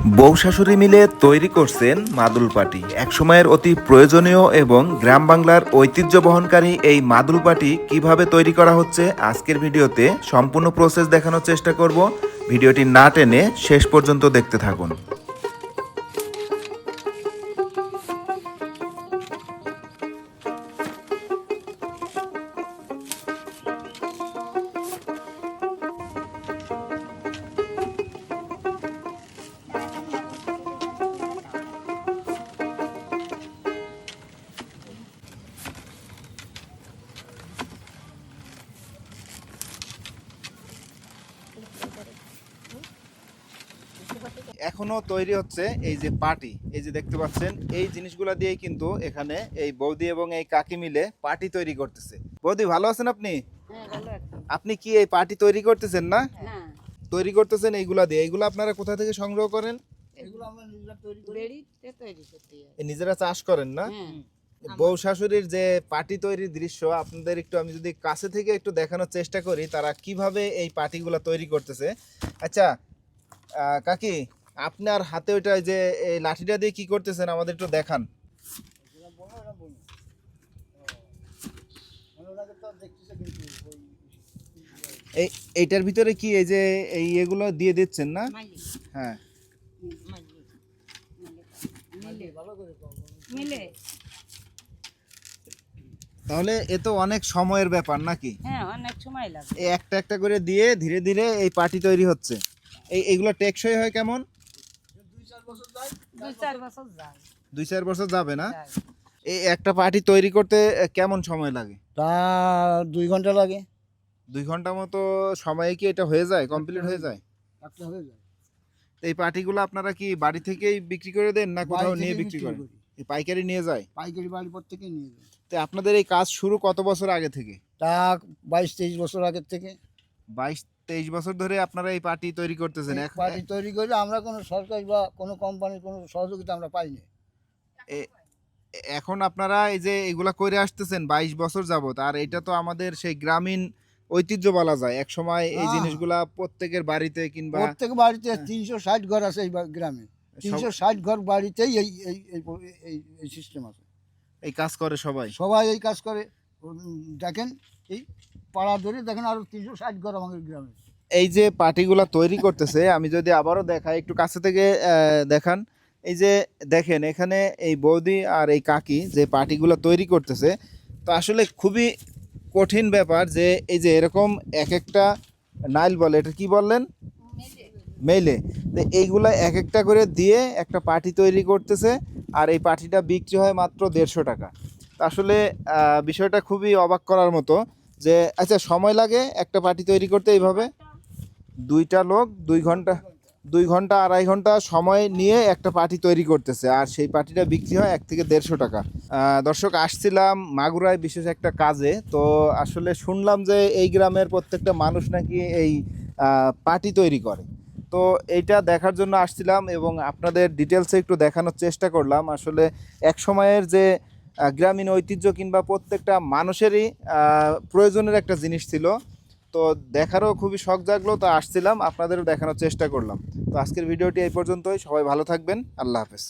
বউ শাশুড়ি মিলে তৈরি করছেন মাদুল পাটি। একসময়ের অতি প্রয়োজনীয় এবং গ্রাম বাংলার ঐতিহ্য বহনকারী এই মাদুল পাটি কীভাবে তৈরি করা হচ্ছে আজকের ভিডিওতে সম্পূর্ণ প্রসেস দেখানোর চেষ্টা করব। ভিডিওটি না টেনে শেষ পর্যন্ত দেখতে থাকুন। এখনও তৈরি হচ্ছে এই যে পাটি। এই যে দেখতে পাচ্ছেন এই জিনিসগুলা দিয়েই কিন্তু এখানে এই বৌদি এবং এই কাকি মিলে পাটি তৈরি করতেছে। বৌদি ভালো আছেন আপনি? হ্যাঁ ভালো আছি। আপনি কি এই পাটি তৈরি করতেছেন না? তৈরি করতেছেন এইগুলা দিয়ে। এইগুলো আপনারা কোথা থেকে সংগ্রহ করেন? নিজেরা চাষ করেন না? হ্যাঁ। বউ শাশুড়ির যে পাটি তৈরির দৃশ্য আপনাদের একটু আমি যদি কাছে থেকে একটু দেখানোর চেষ্টা করি তারা কীভাবে এই পাটিগুলা তৈরি করতেছে আচ্ছা কাকি আপনার হাতে ওইটা যে এই লাঠিটা দিয়ে কি করতেছেন আমাদের একটু দেখান এই এইটার ভিতরে কি এই যে এই এগুলো দিয়ে দিচ্ছেন না হ্যাঁ মিলে তাহলে এ তো অনেক সময়ের ব্যাপার নাকি? হ্যাঁ অনেক সময় লাগে এই একটা একটা করে দিয়ে ধীরে ধীরে এই পাটি তৈরি হচ্ছে। এই এগুলো টেকসই হয় কেমন? দুই চার বছর দুই চার বছর যাবে না? এই একটা পাটি তৈরি করতে কেমন সময় লাগে? তা দুই ঘণ্টা লাগে। দুই ঘণ্টা মতো সময়ে কি এটা হয়ে যায়? কমপ্লিট হয়ে যায়? একটা হয়ে যায়। তো এই পাটিগুলো আপনারা কি বাড়ি থেকেই বিক্রি করে দেন না কোথাও নিয়ে বিক্রি করেন? পাইকারি নিয়ে যায়? পাইকারি বাড়ির পর থেকে নিয়ে যায়। তো আপনাদের এই কাজ শুরু কত বছর আগে থেকে? তা বাইশ তেইশ বছর আগের থেকে। বাইশ তেইশ বছর ধরে আপনারা এই পার্টি তৈরি করতেছেন। এখন পার্টি তৈরি করে আমরা কোনো সরকারি বা কোনো কোম্পানির কোনো সহযোগিতা আমরা পাইনি। এখন আপনারা এই যে এগুলা করে আসতেছেন বাইশ বছর যাবত আর এটা তো আমাদের সেই গ্রামীণ ঐতিহ্য বলা যায়। এক সময় এই। জিনিসগুলা প্রত্যেকের বাড়িতে কিংবা প্রত্যেক বাড়িতে তিনশো ষাট ঘর আছে এই গ্রামে। তিনশো ষাট ঘর বাড়িতেই এই এই এই সিস্টেম আছে। এই কাজ করে সবাই? সবাই এই কাজ করে। দেখেন এই পাড়া ধরে দেখেন আরও তিনশো ষাট ঘর আমাদের গ্রামে এই যে পাটিগুলা তৈরি করতেছে আমি যদি আবারও দেখাই একটু কাছে থেকে দেখান। এই যে দেখেন এখানে এই বৌদি আর এই কাকি যে পাটিগুলা তৈরি করতেছে তো আসলে খুবই কঠিন ব্যাপার যে এই যে এরকম এক একটা নাইল বলে এটা কি বললেন? মেইলে তো এইগুলা এক একটা করে দিয়ে একটা পাটি তৈরি করতেছে আর এই পাটিটা বিক্রি হয় মাত্র দেড়শো টাকা। আসলে বিষয়টা খুবই অবাক করার মতো যে আচ্ছা সময় লাগে একটা পাটি তৈরি করতে এইভাবে? দুইটা লোক দুই ঘণ্টা দুই ঘণ্টা, আড়াই ঘণ্টা সময় নিয়ে একটা পাটি তৈরি করতেছে আর সেই পাটিটা বিক্রি হয় এক থেকে দেড়শো টাকা। দর্শক, আসছিলাম মাগুরায় বিশেষ একটা কাজে। তো আসলে শুনলাম যে এই গ্রামের প্রত্যেকটা মানুষ নাকি এই পাটি তৈরি করে। তো এইটা দেখার জন্য আসছিলাম এবং আপনাদের ডিটেলসে একটু দেখানোর চেষ্টা করলাম। আসলে এক সময়ের যে গ্রামীণ ঐতিহ্য কিংবা প্রত্যেকটা মানুষেরই প্রয়োজনের একটা জিনিস ছিল। তো দেখারও খুবই শখ জাগলো, তো আসছিলাম, আপনাদেরও দেখানোর চেষ্টা করলাম। তো আজকের ভিডিওটি এই পর্যন্তই, সবাই ভালো থাকবেন, আল্লাহ হাফেজ।